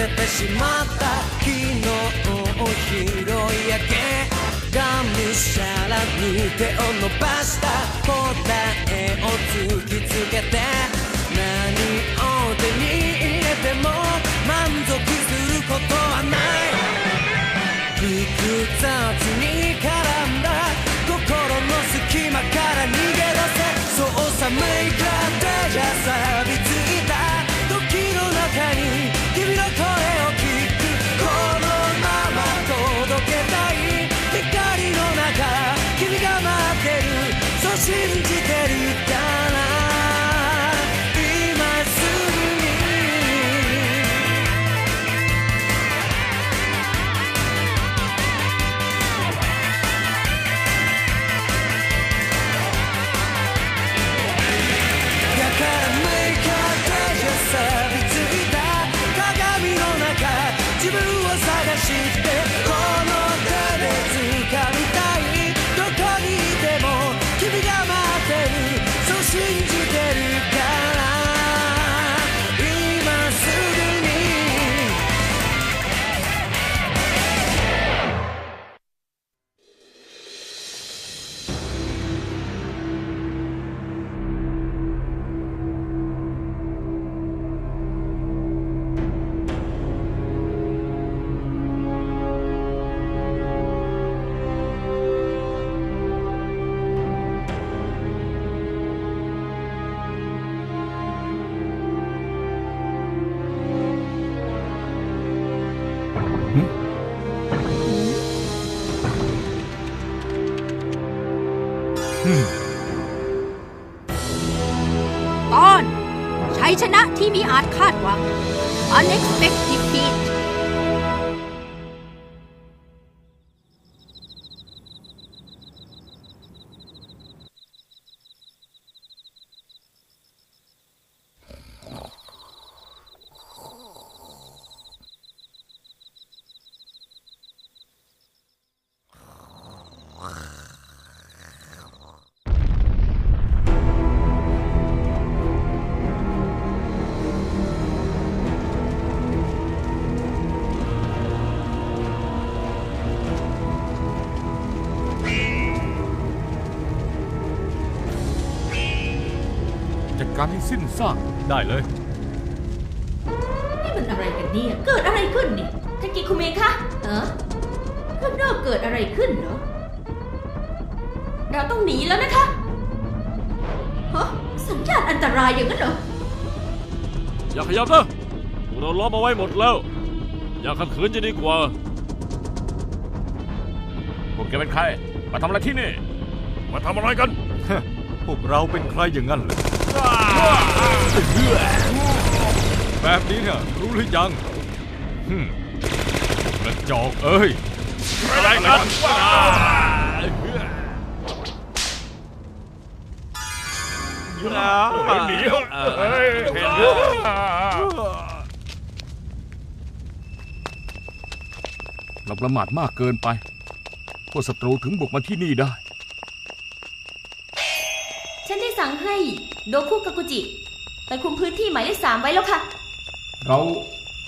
ててしまった昨日を拾い上げがむしゃらに手を伸ばした答えを突きつけて何を手に入れても満足することはない。複雑に絡んだ心の隙間から逃げ出せそう寒い風が ยชนะที่มีอาจคาดหวัง Unexpected การให้สิ้นซากได้เลย นี่มันอะไรกันเนี่ย เกิดอะไรขึ้นนี่ทากิคุเมะคะเออข้างนอกเกิดอะไรขึ้นเหรอ เราต้องหนีแล้วนะคะฮะสัญญาณอันตรายอย่างนั้นเหรอ อย่าขยับนะพวกเราล้อมเอาไว้หมดแล้ว อย่าขัดขืนจะดีกว่า พวกแกเป็นใคร มาทำอะไรที่นี่ มาทำอะไรกัน พวกเราเป็นใครอย่างนั้นเลย แบบนี้เนี่ยรู้หรือยังฮึ่มกระจอกเอ้ยอะไรกันหนีเฮ้ยเห็นเยอะเราประมาทมากเกินไปพวกศัตรูถึงบุกมาที่นี่ได้ ฉันได้สั่งให้ โดคุกากุจิ ไปคุมพื้นที่หมายเลขสามไว้แล้วค่ะ เรา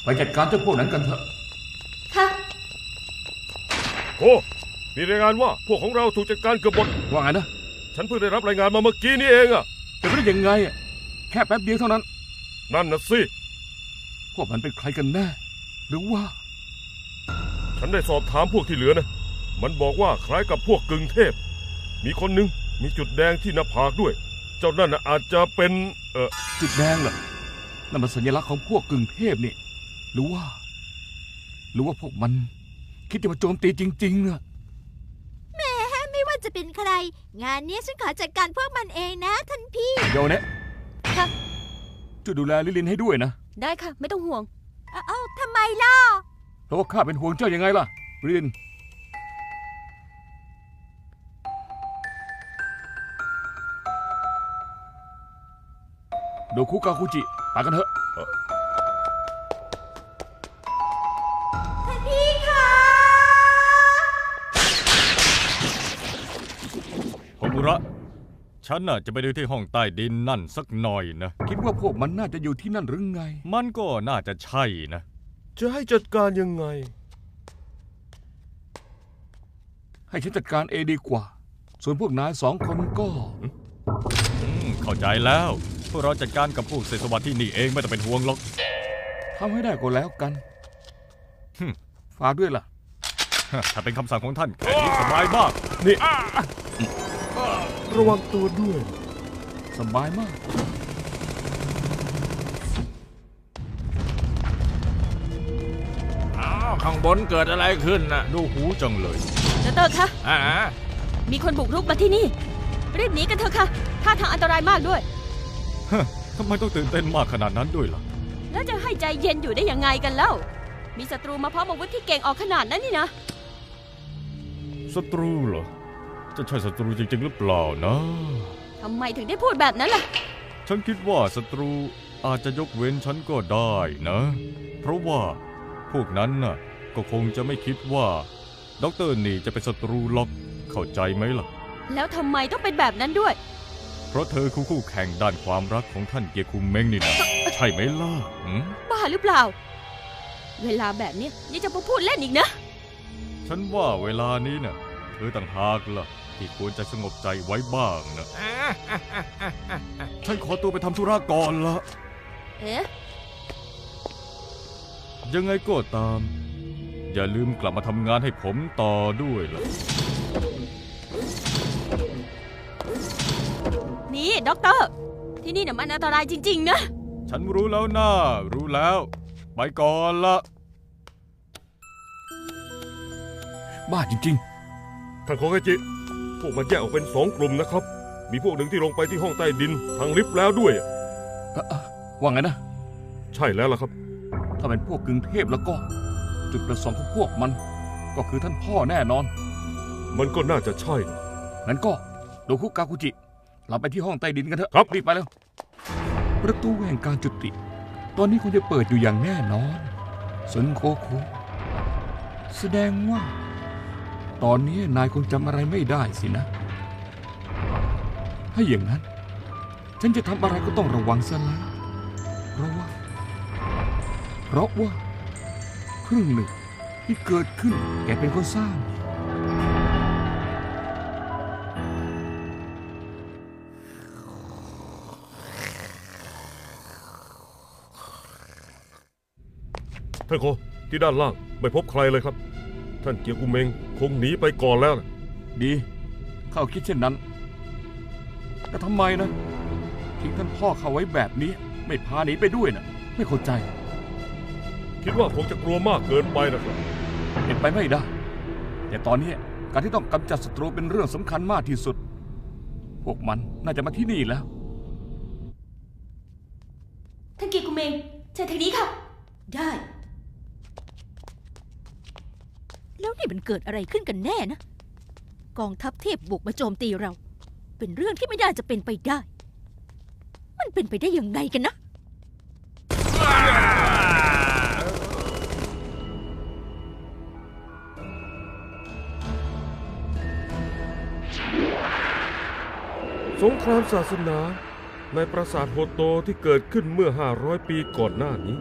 ไปจัดการเจ้าพวกนั้นกันเถอะ ค่ะ โอ้มีรายงานว่าพวกของเราถูกจัดการเกือบหมด ว่าไงนะ ฉันเพิ่งได้รับรายงานมาเมื่อกี้นี่เองอะเป็นไปได้ยังไงอะแค่แป๊บเดียวเท่านั้น นั่นน่ะสิ พวกมันเป็นใครกันแน่ หรือว่า ฉันได้สอบถามพวกที่เหลือนะ มันบอกว่าคล้ายกับพวกกึ่งเทพ มีคนหนึ่งมีจุดแดงที่หน้าผากด้วย เจ้านั่นน่ะอาจจะเป็นเออจุดแดงเหรอนั่นมันสัญลักษณ์ของพวกกึ่งเทพนี่ หรือว่า หรือว่าพวกมัน คิดจะมาโจมตีจริงๆอะไม่ว่าจะเป็นใคร งานนี้ฉันขอจัดการพวกมันเองนะท่านพี่โยเนะค่ะ ช่วยดูแลลิลินให้ด้วยนะ ได้ค่ะ ไม่ต้องห่วง เอ้าเอ้าทำไมล่ะเพราะว่าข้าเป็นห่วงเจ้ายังไงล่ะลิลิน โดคุกาคุจิ ไปกันเถอะท่านพี่คะโฮมุระ ฉันน่ะจะไปดูที่ห้องใต้ดินนั่นสักหน่อยนะ คิดว่าพวกมันน่าจะอยู่ที่นั่นหรือไง มันก็น่าจะใช่นะ จะให้จัดการยังไง ให้ฉันจัดการเองดีกว่า ส่วนพวกนายสองคนก็ อืมเข้าใจแล้ว พวกเราจัดการกับพวกเศษสวัสดิ์ที่นี่เองไม่ต้องเป็นห่วงหรอก ทำให้ได้ก็แล้วกันฮึ่มฝากด้วยล่ะถ้าเป็นคำสั่งของท่านแค่นี้สบายมาก นี่ ระวังตัวด้วย สบายมาก อ้าวข้างบนเกิดอะไรขึ้นน่ะดูหูจังเลยดอกเตอรคะ อ่ามีคนบุกรุกมาที่นี่ รีบหนีกันเถอะค่ะท่าทางอันตรายมากด้วยฮะ ทำไมต้องตื่นเต้นมากขนาดนั้นด้วยล่ะ แล้วจะให้ใจเย็นอยู่ได้ยังไงกันเล่า มีศัตรูมาพร้อมอาวุธที่เก่งออกขนาดนั้นนี่นะ ศัตรูเหรอ จะใช่ศัตรูจริงๆหรือเปล่านะ ทำไมถึงได้พูดแบบนั้นล่ะ ฉันคิดว่าศัตรูอาจจะยกเว้นฉันก็ได้นะ เพราะว่าพวกนั้นน่ะก็คงจะไม่คิดว่าดรนี่จะเป็นศัตรูหรอก เข้าใจไหมล่ะ แล้วทำไมต้องเป็นแบบนั้นด้วย เพราะเธอคือคู่แข่งด้านความรักของท่านเกียร์คุมเม้งนี่นะใช่ไหมล่ะหืมบ้าหรือเปล่า เวลาแบบนี้ยังจะมาพูดเล่นอีกนะ ฉันว่าเวลานี้น่ะเธอต่างหากล่ะ ที่ควรจะสงบใจไว้บ้างนะ ฉันขอตัวไปทำธุระก่อนละ เอ๊ะ ยังไงก็ตาม อย่าลืมกลับมาทำงานให้ผมต่อด้วยล่ะ นี่ด็อกเตอร์ที่นี่น่ะมันอันตรายจริง ๆ นะ ฉันรู้แล้วนะรู้แล้ว ไปก่อนละ บ้าจริง ท่านโคเกจิ พวกมันแยกออกเป็นสองกลุ่มนะครับ มีพวกหนึ่งที่ลงไปที่ห้องใต้ดินทางลิฟต์แล้วด้วย ๆเอ่อเอ่อว่าไงนะ ใช่แล้วล่ะครับ ถ้าเป็นพวกกึ่งเทพแล้วก็ จุดประสงค์ของพวกมัน ก็คือท่านพ่อแน่นอน มันก็น่าจะใช่นะงั้นก็โดคุกาคุจิ เราไปที่ห้องใต้ดินกันเถอะครับรีบไปแล้วประตูแห่งการจุติ ตอนนี้คงจะเปิดอยู่อย่างแน่นอนสนโคคุแสดงว่า ตอนนี้นายคงจำอะไรไม่ได้สินะ ถ้าอย่างนั้น ฉันจะทำอะไรก็ต้องระวังซะแล้วเพราะว่า เพราะว่า ครึ่งหนึ่งที่เกิดขึ้นแกเป็นคนสร้าง ท่านโคที่ด้านล่างไม่พบใครเลยครับ ท่านเกียร์กุเมงคงหนีไปก่อนแล้วนะดีเข้าคิดเช่นนั้น แต่ทำไมนะทิ้งท่านพ่อเขาไว้แบบนี้ ไม่พาหนีไปด้วยนะไม่เข้าใจ คิดว่าคงจะกลัวมากเกินไปนะครับเป็นไปไม่ได้ แต่ตอนนี้การที่ต้องกำจัดศัตรูเป็นเรื่องสำคัญมากที่สุด พวกมันน่าจะมาที่นี่แล้ว ท่านเกียรติกุเมงเชิญทางนี้ค่ะ ได้ แล้วนี่มันเกิดอะไรขึ้นกันแน่นะ กองทัพเทพบุกมาโจมตีเรา เป็นเรื่องที่ไม่ได้จะเป็นไปได้ มันเป็นไปได้ยังไงกันนะ สงครามศาสนาในปราสาทโฮโตที่เกิดขึ้นเมื่อ 500 ปีก่อนหน้านี้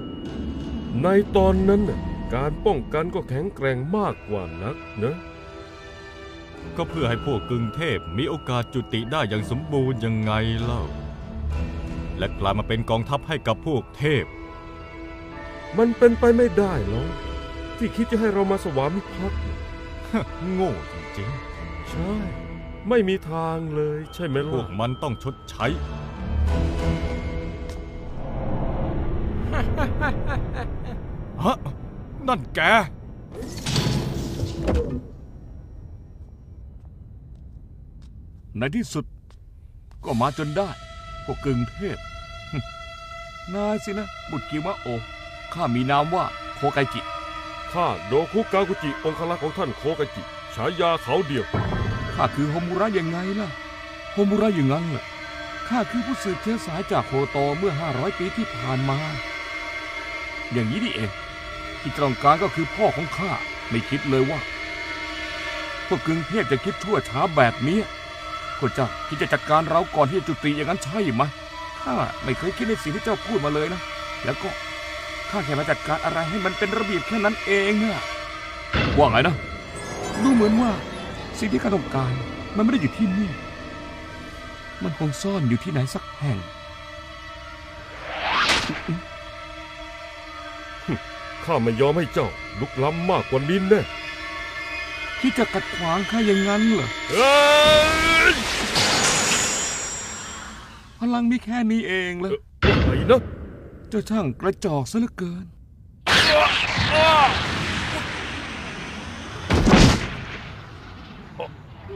ในตอนนั้นน่ะ การป้องกันก็แข็งแกร่งมากกว่านักนะ ก็เพื่อให้พวกกึ่งเทพมีโอกาสจุติได้อย่างสมบูรณ์ยังไงเล่า และกลายมาเป็นกองทัพให้กับพวกเทพ มันเป็นไปไม่ได้หรอกที่คิดจะให้เรามาสวามิภักดิ์โง่จริงใช่ ไม่มีทางเลยใช่ไหมๆพวล่ะกมันต้องชดใช้ นั่นแก ในที่สุดก็มาจนได้ พวกกึ่งเทพ นายสินะ บุตรกิวะโอ ข้ามีนามว่าโคไกจิ ข้าโดคุกากุจิ องคลักษ์ของท่านโคกาจิ ฉายาเขาเดียว ข้าคือโฮมุระยังไงล่ะ โฮมุระอย่างนั้นเหรอข้าคือผู้สืบเชื้อสายจากโคโตเมื่อ 500 ปีที่ผ่านมา อย่างนี้นี่เอง ที่ต้องการก็คือพ่อของข้าไม่คิดเลยว่าพวกกึ่งเทพจะคิดชั่วช้าแบบนี้พวกเจ้าที่จะจัดการเราก่อนที่จะจุติอย่างนั้นใช่ไหมข้าไม่เคยคิดในสิ่งที่เจ้าพูดมาเลยนะ แล้วก็ข้าแค่มาจัดการอะไรให้มันเป็นระเบียบแค่นั้นเองอะว่าไงนะดูเหมือนว่าสิ่งที่ข้าต้องการมันไม่ได้อยู่ที่นี่ มันคงซ่อนอยู่ที่ไหนสักแห่ง ข้าไม่ยอมให้เจ้าลุกล้ำมากกว่านี้แน่ที่จะกัดขวางข้าอย่างนั้นเหรอเอ้ยพลังมีแค่นี้เองเลยอะไรนะเจ้าช่างกระจอกซะเหลือเกิน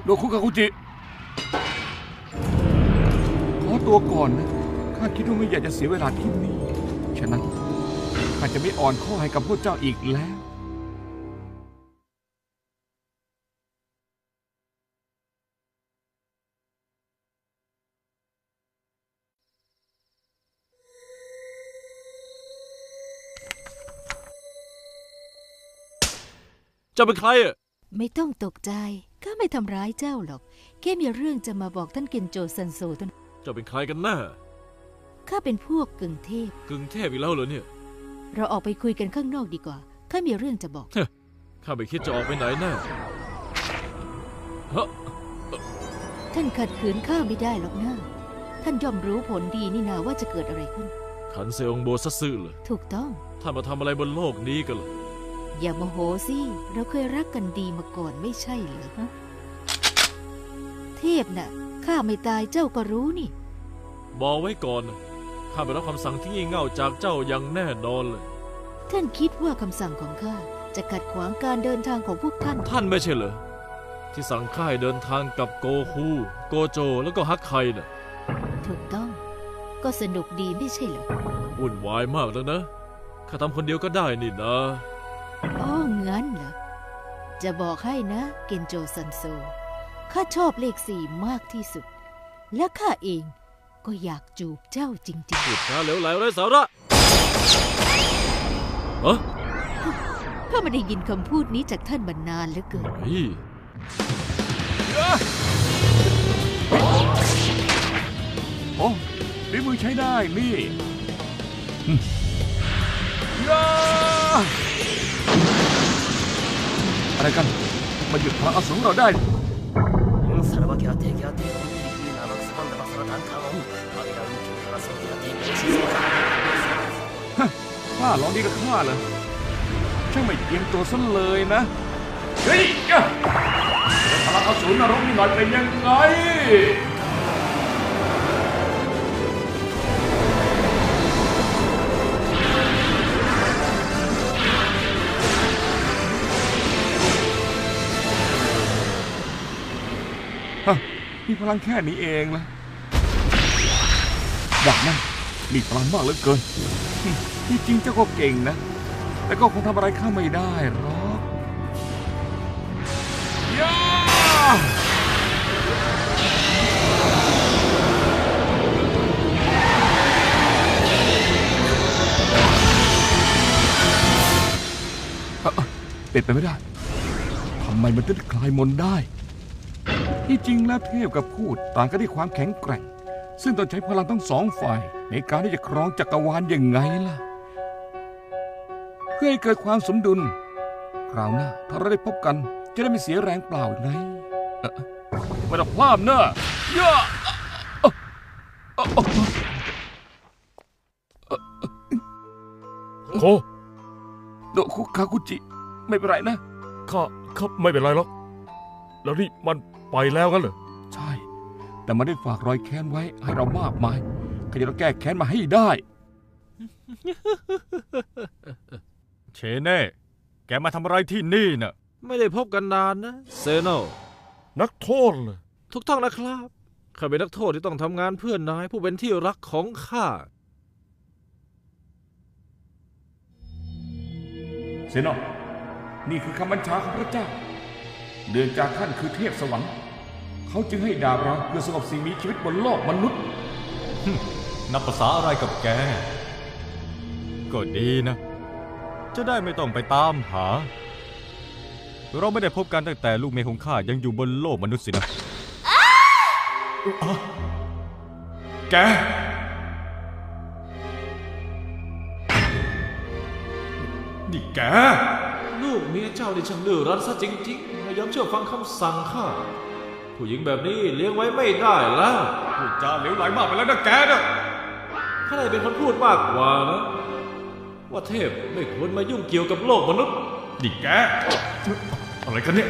โดคุกาคุจิ ขอตัวก่อนนะ ข้าคิดว่าไม่อยากจะเสียเวลาที่นี่ ฉะนั้น ข้าจะไม่อ่อนข้อให้กับพวกเจ้าอีกแล้ว เจ้าเป็นใครอะไม่ต้องตกใจข้าไม่ทำร้ายเจ้าหรอก แค่มีเรื่องจะมาบอกท่านเกนโจซันโซเท่านั้นเจ้าเป็นใครกันแน่ข้าเป็นพวกกึ่งเทพ กึ่งเทพอีกแล้วเหรอเนี่ย เราออกไปคุยกันข้างนอกดีกว่า ข้ามีเรื่องจะบอก ข้าไม่คิดจะออกไปไหนแน่ฮะท่านขัดขืนข้าไม่ได้หรอกนะท่านย่อมรู้ผลดีนี่นาว่าจะเกิดอะไรขึ้น ขันเซองโบซัตสึเหรอถูกต้อง ท่านมาทำอะไรบนโลกนี้กันเหรออย่าโมโหสิ เราเคยรักกันดีมาก่อนไม่ใช่เหรอฮะเทพน่ะข้าไม่ตายเจ้าก็รู้นี่ บอกไว้ก่อนนะ ข้าไปรับคำสั่งที่งี่เง่าจากเจ้าอย่างแน่นอนเลย ท่านคิดว่าคำสั่งของข้าจะขัดขวางการเดินทางของพวกท่าน ท่านไม่ใช่เหรอที่สั่งข้าให้เดินทางกับโกคูโกโจแล้วก็ฮักไคน่ะถูกต้อง ก็สนุกดีไม่ใช่เหรอวุ่นวายมากแล้วนะข้าทำคนเดียวก็ได้นี่นะ อ๋องั้นเหรอ จะบอกให้นะ เกนโจซันโซ ข้าชอบเลขสี่มากที่สุด และข้าเอง ก็อยากจูบเจ้าจริงพูดจาเหลวไหลไรสาระเฮ้ยๆข้าไม่ได้ยินคำพูดนี้จากท่านมานานเหลือเกิน โอ้ฝีมือใช้ได้นี่ยอะไรกัน มาหยุดพลัอสูรเราได้ สารวัตรแกเตะแกเตะ นั้นข้าล้มตอนนี้เราอกระทรวงที่เป็นชิ้นส่วนฮะข้าล้อดีกับข้าเหรอช่างไม่เตรียมตัวซะเลยนะ เฮ้ยพลังอสูรนรกนี่หน่อยเป็นยังไงมีพลังแค่นี้เองนะ ดาบนั่นมีพลังมากเหลือเกิน ที่จริงเจ้าก็เก่งนะ แต่ก็คงทำอะไรข้าไม่ได้หรอกย่าเอ่อเป็นไปไม่ได้ ทำไมมันถึงคลายมนได้ ที่จริงแล้วเทพกับพูดต่างกันที่ความแข็งแกร่ง ซึ่งต้องใช้พลังทั้งสองฝ่าย ในการที่จะครองจักรวาลยังไงล่ะ เพื่อให้เกิดความสมดุล คราวหน้าถ้าเราได้พบกันจะได้ไม่เสียแรงเปล่าไงเอ่อไม่ต้องพลาดเนอะย่าเอ่อเอ่อเอ่อโคโดคุคาคุจิ ไม่เป็นไรนะ ข้า ข้าไม่เป็นไรหรอก แล้วนี่มันไปแล้วกันเหรอใช่ แต่มันได้ฝากรอยแค้นไว้ให้เรามากมายข้าจะต้องแก้แค้นมาให้ได้ เชเน่ แกมาทำอะไรที่นี่น่ะ ไม่ได้พบกันนานนะ เซโน นักโทษเลยทุกท่องนะครับ ข้าเป็นนักโทษที่ต้องทำงานเพื่อนนายผู้เป็นที่รักของข้า เซนอนี่คือคำบัญชาของพระเจ้า เดือนจากท่านคือเทพสวรรค์ เขาจึงให้ดาบเราเพื่อสงบสิ่งมีชีวิตบนโลกมนุษย์ นับภาษาอะไรกับแก ก็ดีนะ จะได้ไม่ต้องไปตามหา เราไม่ได้พบกันตั้งแต่ลูกเมียของข้ายังอยู่บนโลกมนุษย์สินะอ๊ะแก นี่แก ลูกเมียเจ้านี่ช่างดื้อรั้นซะจริงๆไม่ยอมเชื่อฟังคำสั่งข้า ผู้หญิงแบบนี้เลี้ยงไว้ไม่ได้แล้วพูดจาเหลวไหลมากไปแล้วนะแกนะข้าได้เป็นคนพูดมากกว่านะว่าเทพไม่ควรมายุ่งเกี่ยวกับโลกมนุษย์นี่แก อะไรกันเนี่ย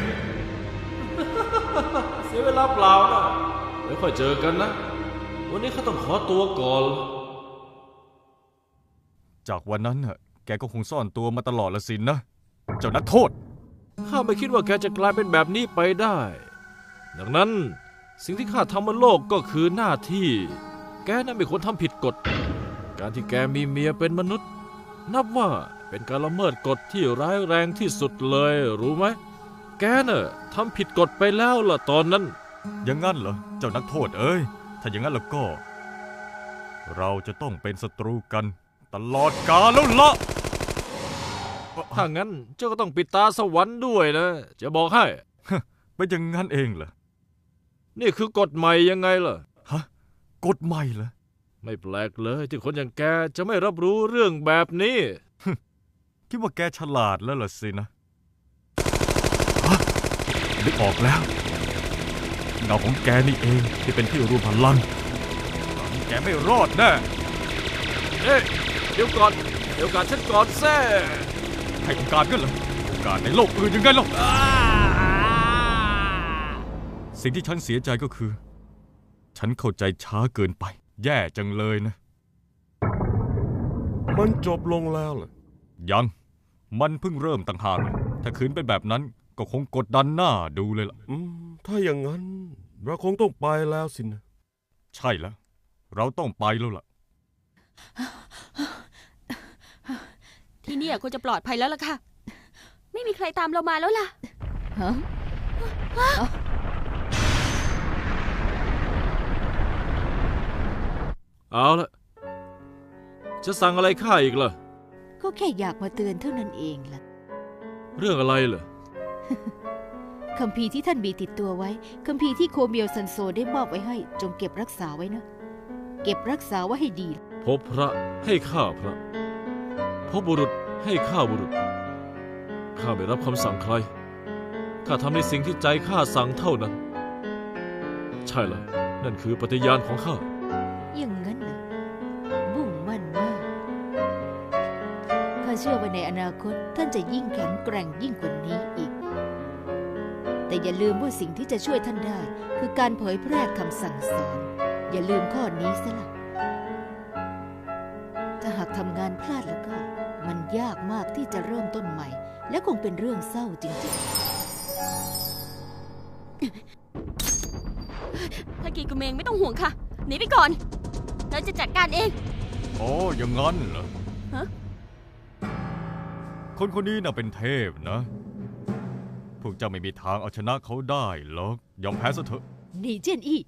เสียเวลาเปล่านะไว้ค่อยเจอกันนะ วันนี้ข้าต้องขอตัวก่อน จากวันนั้นน่ะแกก็คงซ่อนตัวมาตลอดละสินนะ เจ้านักโทษ ข้าไม่คิดว่าแกจะกลายเป็นแบบนี้ไปได้ ดังนั้นสิ่งที่ข้าทำบนโลกก็คือหน้าที่ แกน่ะไม่ควรทำผิดกฎ การที่แกมีเมียเป็นมนุษย์ นับว่าเป็นการละเมิดกฎที่ร้ายแรงที่สุดเลยรู้ไหม แกน่ะทำผิดกฎไปแล้วล่ะตอนนั้น อย่างงั้นเหรอ เจ้านักโทษเอ้ย ถ้าอย่างนั้นแล้วก็ เราจะต้องเป็นศัตรูกัน ตลอดกาลแล้วละถ้างั้นเจ้าก็ต้องปิดตาสวรรค์ด้วยนะ จะบอกให้ เป็นอย่างงั้นเองเหรอ นี่คือกฎใหม่ยังไงล่ะ ฮะกฎใหม่เหรอไม่แปลกเลยที่คนอย่างแกจะไม่รับรู้เรื่องแบบนี้ คิดว่าแกฉลาดแล้วล่ะสินะฮะนึกออกแล้วเงาของแกนี่เองที่เป็นที่รวมพลังคราวนี้แกไม่รอดแน่เอ๊ะเดี๋ยวก่อนเดี๋ยวก่อนฉันก่อนแซ่ให้โอกาสกันเหรอโอกาสในโลกอื่นยังไงล่ะ สิ่งที่ฉันเสียใจก็คือ ฉันเข้าใจช้าเกินไป แย่จังเลยนะ มันจบลงแล้วเหรอยัง มันเพิ่งเริ่มต่างหากถ้าคืนเป็นแบบนั้นก็คงกดดันหน้าดูเลยล่ะ อืมถ้าอย่างนั้น เราคงต้องไปแล้วสินะใช่แล้ว เราต้องไปแล้วล่ะ ที่เนี่ยควรจะปลอดภัยแล้วล่ะค่ะ ไม่มีใครตามเรามาแล้วล่ะ ฮะ เอาละจะสั่งอะไรข้าอีกล่ะ ก็แค่อยากมาเตือนเท่านั้นเองล่ะ เรื่องอะไรเหรอคัมภีร์ที่ท่านมีติดตัวไว้คัมภีร์ที่โคเมียวซันโซได้มอบไว้ให้ จงเก็บรักษาไว้นะ เก็บรักษาไว้ให้ดี พบพระให้ข้าพระ พบบุรุษให้ข้าบุรุษ ข้าไม่รับคำสั่งใคร ข้าทำในสิ่งที่ใจข้าสั่งเท่านั้น ใช่ละนั่นคือปฏิญาณของข้า ชื่อว่าในอนาคตท่านจะยิ่งแข็งแกร่งยิ่งกว่านี้อีก แต่อย่าลืมว่าสิ่งที่จะช่วยท่านได้ คือการเผยแพร่คำสั่งสอน อย่าลืมข้อนี้ซะละถ้าหากทำงานพลาดแล้วก็ มันยากมากที่จะเริ่มต้นใหม่ และคงเป็นเรื่องเศร้าจริงๆถ้ากีกุเมงไม่ต้องห่วงค่ะหนีไปก่อน เราจะจัดการเองโอ้อย่างงั้นเหรอฮะ คนคนนี้น่ะเป็นเทพนะ พวกเจ้าไม่มีทางเอาชนะเขาได้หรอก ยอมแพ้ซะเถอะนี่เจียนอี้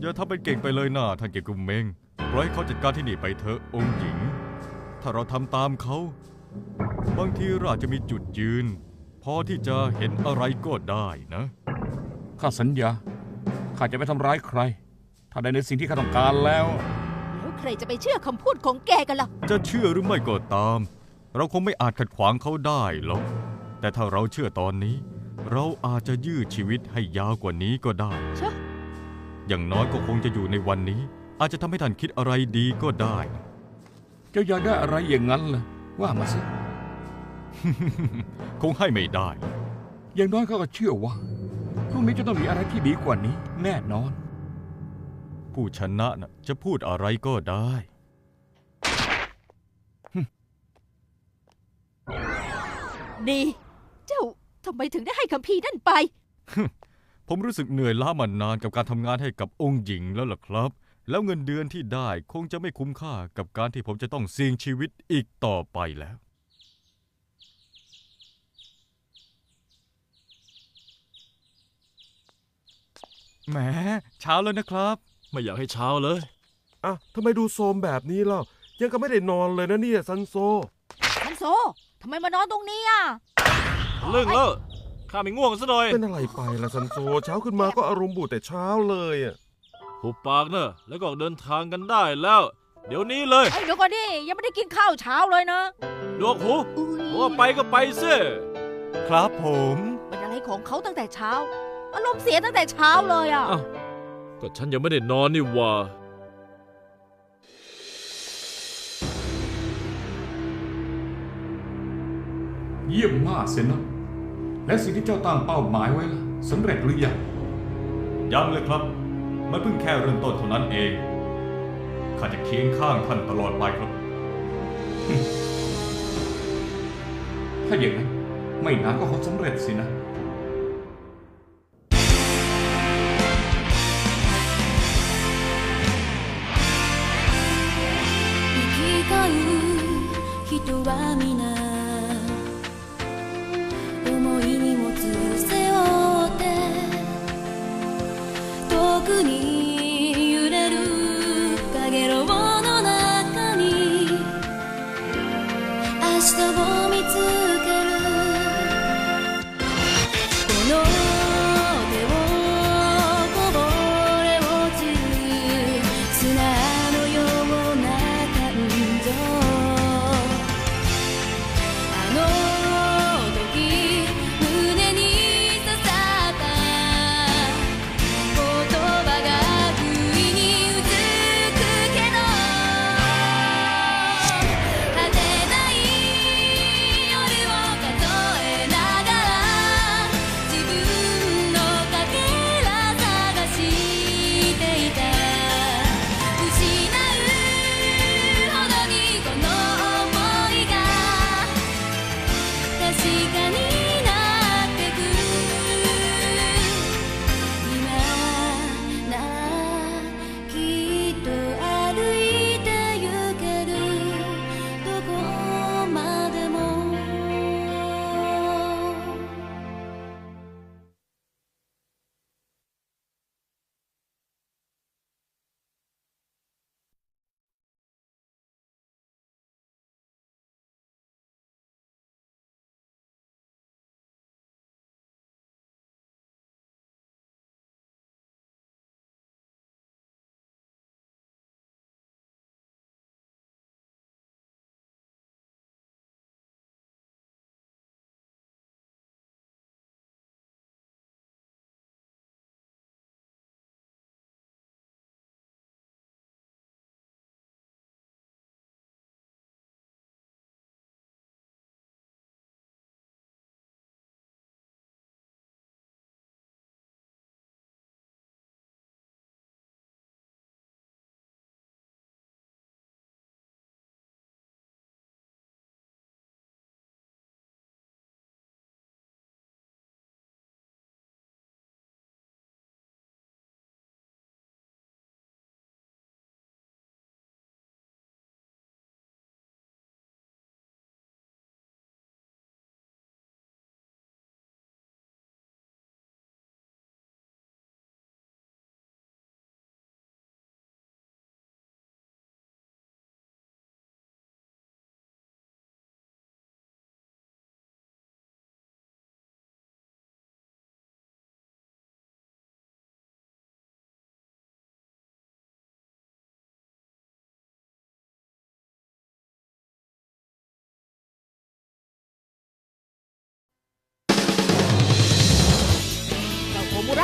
อย่าทำเป็นเก่งไปเลยนะท่านเกียรติกุมเมงปล่อยให้เขาจัดการที่นี่ไปเถอะองค์หญิง ถ้าเราทำตามเขา บางทีเราอาจจะมีจุดยืน พอที่จะเห็นอะไรก็ได้นะ ข้าสัญญา ข้าจะไม่ทำร้ายใคร ถ้าได้ในสิ่งที่ข้าต้องการแล้ว แล้วใครจะไปเชื่อคำพูดของแกกันล่ะ จะเชื่อหรือไม่ก็ตาม เราคงไม่อาจขัดขวางเขาได้หรอก แต่ถ้าเราเชื่อตอนนี้ เราอาจจะยืดชีวิตให้ยาวกว่านี้ก็ได้ ชะอย่างน้อยก็คงจะอยู่ในวันนี้ อาจจะทำให้ท่านคิดอะไรดีก็ได้ เจ้าอยากได้อะไรอย่างนั้นล่ะ ว่ามาสิ คงให้ไม่ได้ อย่างน้อยเขาก็เชื่อว่าพรุ่งนี้จะต้องมีอะไรที่ดีกว่านี้ แน่นอน ผู้ชนะน่ะจะพูดอะไรก็ได้ นี่เจ้าทำไมถึงได้ให้คัมภีร์นั่นไป ผมรู้สึกเหนื่อยล้ามานานกับการทำงานให้กับองค์หญิงแล้วล่ะครับ แล้วเงินเดือนที่ได้คงจะไม่คุ้มค่ากับการที่ผมจะต้องเสี่ยงชีวิตอีกต่อไปแล้ว แหมเช้าแล้วนะครับ ไม่อยากให้เช้าเลย อะทำไมดูโทรมแบบนี้เล่ายังก็ไม่ได้นอนเลยนะเนี่ยซันโซฮันโซ ทำไมมานอนตรงนี้อะเรื่องเลิกข้าไม่ง่วงซะหน่อยเป็นอะไรไปล่ะซันโซเช้าขึ้นมาก็อารมณ์บูดแต่เช้าเลยอะหุบปากเนอะแล้วก็ออกเดินทางกันได้แล้ว เดี๋ยวนี้เลยไอ้เดี๋ยวก่อนดิยังไม่ได้กินข้าวเช้าเลยนะดวงหูว่าไปก็ไปสิครับผม เป็นอะไรของเขาตั้งแต่เช้า อารมณ์เสียตั้งแต่เช้าเลยอะอ้าวก็ฉันยังไม่ได้นอนนี่หว่า เยี่ยมมากเซนนะและสิ่งที่เจ้าตั้งเป้าหมายไว้ล่ะสำเร็จหรือยังยังเลยครับ มันเพิ่งแค่เริ่มต้นเท่านั้นเองข้าจะเคียงข้างท่านตลอดไปครับ ถ้าอย่างนั้นไม่นานก็คงสำเร็จสินะ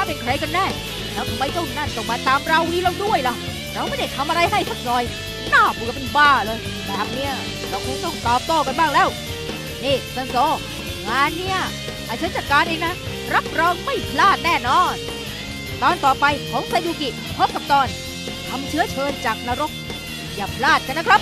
าเป็นใครกันแน่ แล้วทำไมเจ้านั่นต้องมาตามเราวีเราด้วยล่ะ เราไม่ได้ทำอะไรให้สักหน่อย หน้าเบื่อเป็นบ้าเลย แบบเนี้ยเราคงต้องตอบโต้กันบ้างแล้ว นี่ซันโซ งานเนี้ยให้ฉันจัดการเองนะ รับรองไม่พลาดแน่นอน ตอนต่อไปของไซยุกิพบกับตอนทำเชื้อเชิญจากนรก อย่าพลาดกันนะครับ